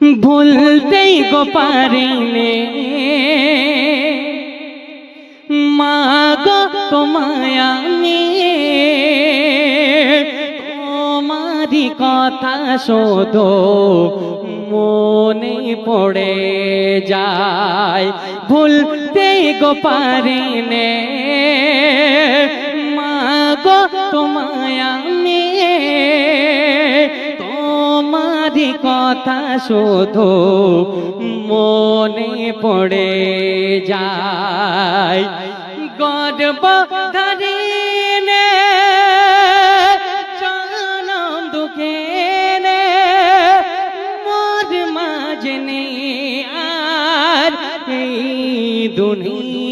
ভুলতেই গো পারিনে মা গো, তোমায় আমি তোমারি কথা শোধো মনে পড়ে যায়। ভুলতেই গো পারিনে মা গো, তোমায় কথা শোধো মনে পড়ে যায় গর্ব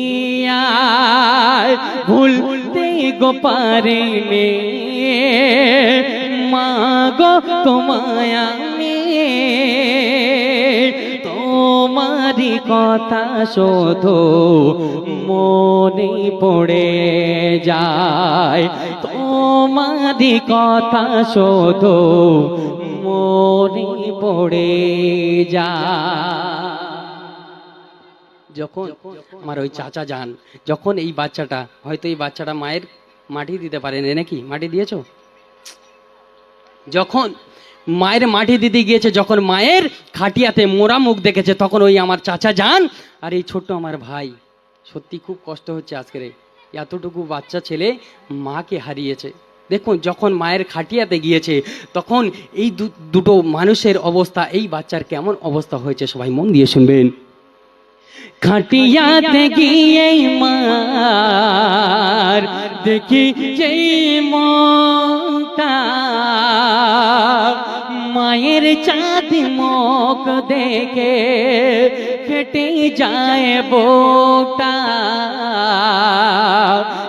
দুনিয়ায় ভুলতে গো পারিনে মা গো তোমায় তোমারি কথা শোধো মনে পড়ে যায়। তোমারি কথা শোধো মনে পড়ে যায়। যখন আমার ওই চাচা যান, যখন এই বাচ্চাটা, হয়তো এই বাচ্চাটা মায়ের মাটি দিতে পারেন। নাকি মাটি দিয়েছ? যখন মায়ের মাটি দিতে গিয়েছে, যখন মায়ের খাটিয়াতে মোরা মুখ দেখেছে, তখন ওই আমার চাচা যান আর এই ছোট্ট আমার ভাই। সত্যি খুব কষ্ট হচ্ছে আজকের এতটুকু বাচ্চা ছেলে মাকে হারিয়েছে। দেখুন, যখন মায়ের খাটিয়াতে গিয়েছে, তখন এই দুটো মানুষের অবস্থা, এই বাচ্চার কেমন অবস্থা হয়েছে সবাই মন দিয়ে শুনবেন। খাটিয়াতে গিয়ে মার দেখি যেই মনটা মায়ের চাঁদ মুখ দেখে ফেটে যায় বোটা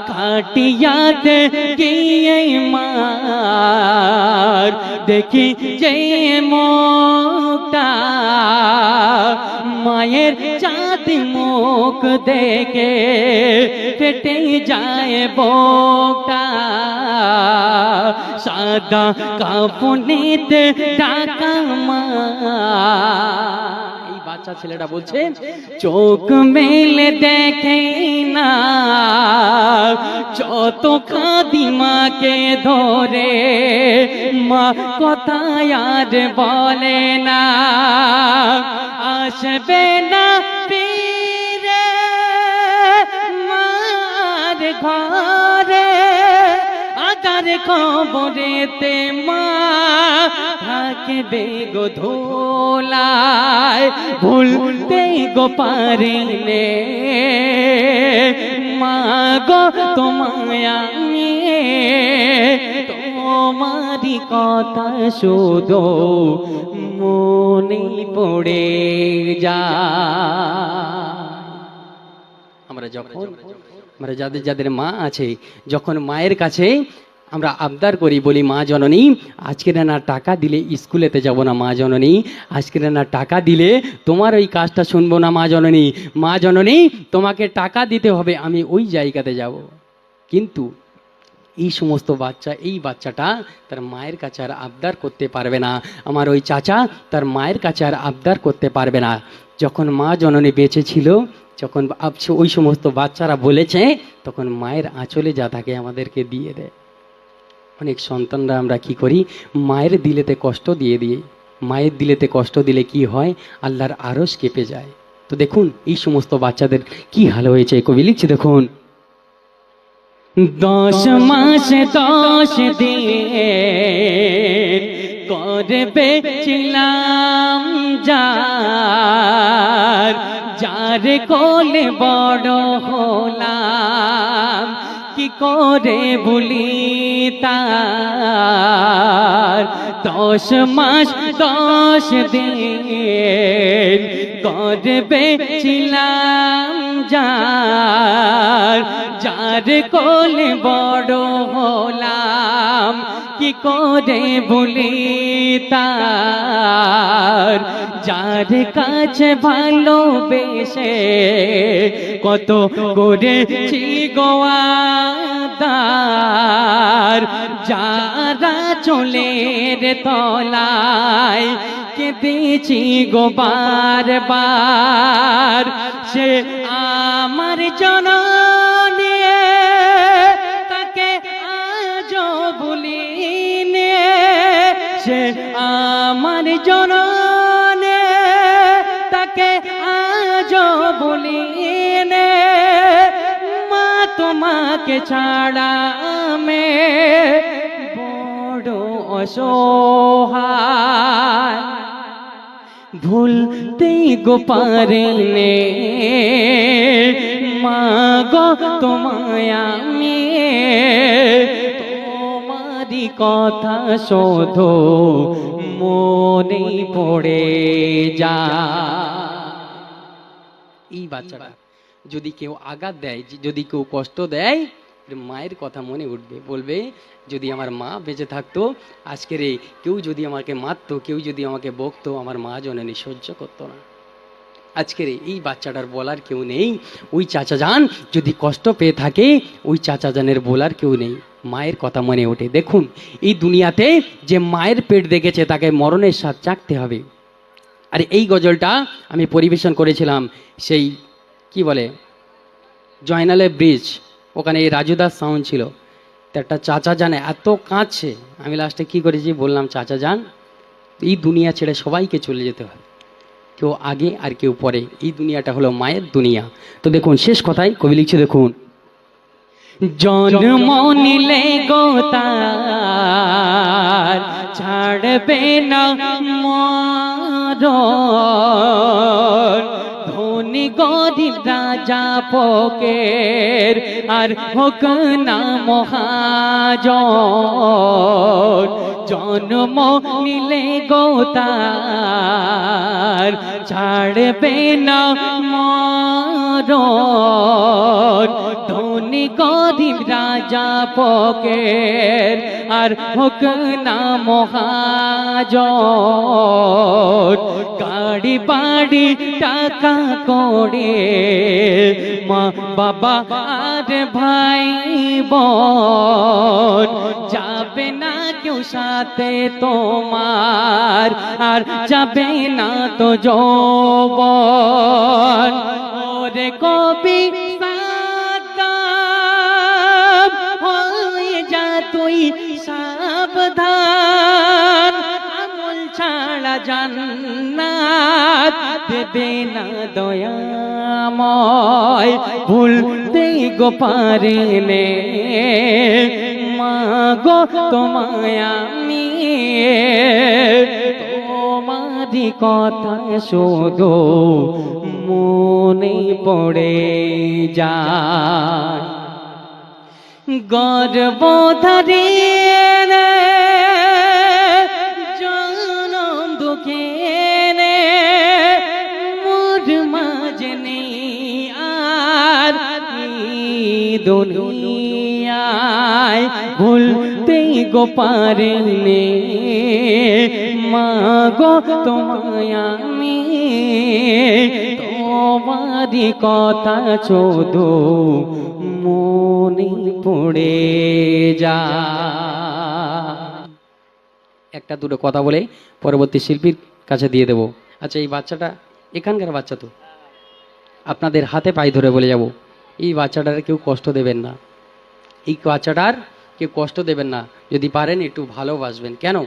খাটিয়াতে গিয়ে মার দেখি যেই মুখটা মায়ের চাঁদ মুখ দেখে ফেটে যায় বোটা সাদা কাপনেতে টাকা মা বাচ্চা ছেলেটা বলছে, চোখ মেলে দেখে না। যত খাদি মাকে ধরে, মা কথায় আর বলে না। আসবে না পীরে, মার ঘরে। আগার খবরেতে মা থাকবে গো ধোলায়, ভুলতে গো পারিলে। মা গো, তোমায় আমি তোমারি কথা শুধু মনে পড়ে যা। আমরা যখন আমরা যাদের যাদের মা আছে, যখন মায়ের কাছে আমরা আবদার করি, বলি, মা জননী আজকে না টাকা দিলে স্কুলেতে যাব না, মা জননী। আজকে না টাকা দিলে তোমার ওই কাজটা শুনব না, মা জননী। মা জননী, তোমাকে টাকা দিতে হবে, আমি ওই জায়গাতে যাব। কিন্তু এই সমস্ত বাচ্চা, এই বাচ্চাটা তার মায়ের কাছে আর আবদার করতে পারবে না। আমার ওই চাচা তার মায়ের কাছে আর আবদার করতে পারবে না। যখন মা জননী বেঁচে ছিল, যখন ওই সমস্ত বাচ্চারা বলেছে, তখন মায়ের আঁচলে যা থাকে আমাদেরকে দিয়ে দেয়। অনেক সন্তানরা আমরা কি করি? মায়ের দিলেতে কষ্ট দিয়ে দিই মায়ের দিলেতে কষ্ট দিলে কি হয়? আল্লাহর আরস কেঁপে যায়। তো দেখুন, এই সমস্ত বাচ্চাদের কি হাল হয়েছে? কবি লিখছে, দেখুন। দশ মাস দশ দিয়ে করবে ছিলাম যার যার কোলে বড় হলাম। কি করে বলি? তার দশ মাস, দশ দিন করবে ছিলাম যার যার কোলে বড় হলাম, কি করে বলি তার? যার কাছে ভালোবেসে কত করেছি গোয়াদার যারা চলে রে তলায় কেঁদেছি গো বার সে আমার জননে তোমাকে ছাড়া মে বড় অসহায়। ভুলতেই গো পারেনে মা গো তোমায় আমি তোমারি কথা শোধ মনে পড়ে যা। এই বাচ্চাটা। যদি কেউ আঘাত দেয় যদি কেউ কষ্ট দেয় মায়ের কথা মনে উঠবে, বলবে, যদি আমার মা বেঁচে থাকতো আজকের এই কেউ যদি আমাকে মারতো, কেউ যদি আমাকে বকতো, আমার মা জননী সহ্য করতো না। আজকের এই- বাচ্চাটার বলার কেউ নেই, ওই চাচা যান যদি কষ্ট পেয়ে থাকে, ওই চাচা যানের বলার কেউ নেই, মায়ের কথা মনে ওঠে। দেখুন, এই দুনিয়াতে যে মায়ের পেট দেখেছে, তাকে মরণের স্বাদ চাকতে হবে। আর, এই গজলটা আমি পরিবেশন করেছিলাম সেই কি বলে? জয়নালে ব্রিজ ওখানে এই রাজুদাস সাউন্ড ছিল। তো একটা চাচা জানে, এত কাঁদছে। আমি লাস্টে কি করেছি বললাম, চাচা যান, এই দুনিয়া ছেড়ে সবাইকে চলে যেতে হয় কেউ আগে আর কেউ পরে। এই দুনিয়াটা হলো মায়ের দুনিয়া। তো দেখুন, শেষ কথায় কবি লিখছে, দেখুন। জন্ম নিলে গো তার, ছাড়বে না মর গরিব রাজা পকের আর হোক না মহাজন জন্ম নিলে গোতার ছাড়বে না গরিব রাজা ফকের, আর হোক না মহাজন গাড়ি বাড়ি টাকা করে, মা বাবা আর ভাই যাবে না কেউ সাথে তোমার, আর যাবে না তো যৌবন। ওরে কবি সাবধান, আমল ছাড়া জান্নাত দেবে না দয়াময়। ভুলতে গো পারেনে মা গো তোমায় আমি। তোমারি কথা শুধু মনে পড়ে যায়। গর্বধারী দুনিয়ায় ভুলতেই গো পারেনে মা গো তোমায় আমি তোমারি কথা শুধু মনে পড়ে যা। একটা দুটো কথা বলে পরবর্তী শিল্পীর কাছে দিয়ে দেব। আচ্ছা এই বাচ্চাটা, এখানকার বাচ্চা তো। আপনাদের হাতে পায়ে ধরে বলে যাব। এই বাচ্চাটার কেউ কষ্ট দেবেন না। এই বাচ্চাটার কেউ কষ্ট দেবেন না। যদি পারেন একটু ভালোবাসবেন। কেন?